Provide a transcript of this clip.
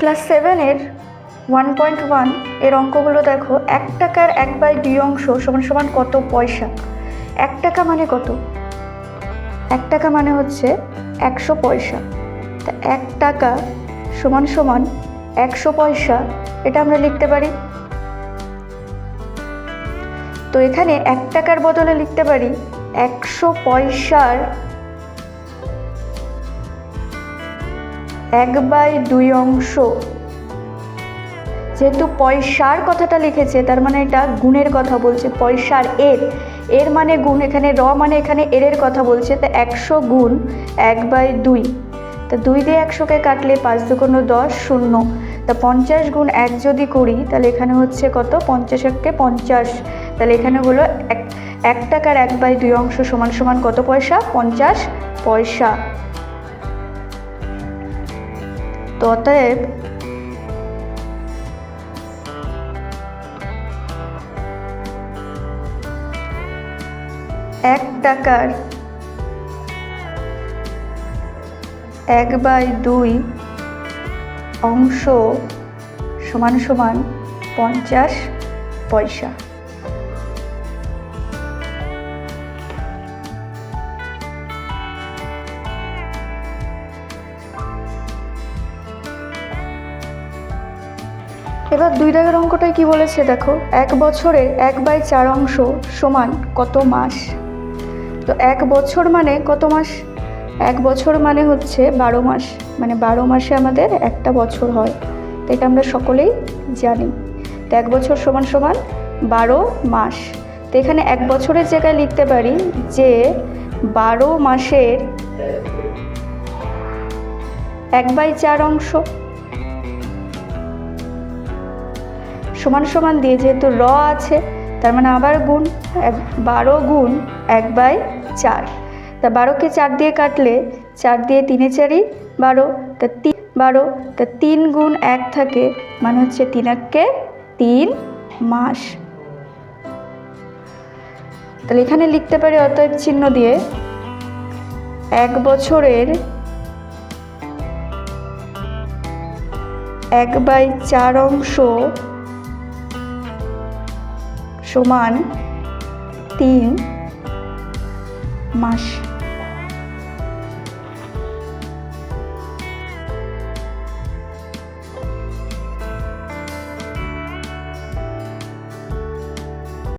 Class সেভেনের one point ওয়ানের অঙ্কগুলো দেখো, এক টাকার এক বাই দুই অংশ সমান সমান কত পয়সা? এক টাকা মানে কত? এক টাকা মানে হচ্ছে একশো পয়সা। তা এক টাকা সমান সমান একশো পয়সা, এটা আমরা লিখতে পারি। তো এখানে এক টাকার বদলে লিখতে পারি একশো পয়সার এক বাই দুই অংশ। যেহেতু পয়সার কথাটা লিখেছে, তার মানে এটা গুণের কথা বলছে, পয়সার এর। এর মানে গুণ, এখানে র মানে এখানে এরের কথা বলছে, তা একশো গুণ এক বাই দুই। তা দুই দিয়ে একশোকে কাটলে পাঁচ দুগুণ দশ শূন্য। তা পঞ্চাশ গুণ এক যদি করি তাহলে এখানে হচ্ছে কত? পঞ্চাশ এককে পঞ্চাশ। তাহলে এখানে হলো এক এক টাকার এক বাই দুই অংশ সমান সমান কত পয়সা? পঞ্চাশ পয়সা। তো অতএব এক টাকার এক বাই দুই অংশ সমান সমান পঞ্চাশ পয়সা। এবার দুই দাগের অঙ্কটায় কি বলেছে দেখো? এক বছরে এক বাই চার অংশ সমান কত মাস? তো এক বছর মানে কত মাস? এক বছর মানে হচ্ছে বারো মাস। মানে বারো মাসে আমাদের একটা বছর হয়। তো এটা আমরা সকলেই জানি। তো এক বছর সমান সমান বারো মাস। তো এখানে এক বছরের জায়গায় লিখতে পারি যে বারো মাসের এক বাই চার অংশ সমান সমান দিয়ে যেহেতু র আছে, তার মানে আবার গুণ, এক, বারো গুণ এক বাই চার। তা বারোকে চার দিয়ে কাটলে চার দিয়ে তিনে চারই বারো, তা তিন বারো, তা তিন গুণ এক থাকে মানে হচ্ছে তিন এককে তিন মাস। তাহলে এখানে লিখতে পারি অতএব চিহ্ন দিয়ে এক বছরের এক বাই চার অংশ সমান তিন মাস।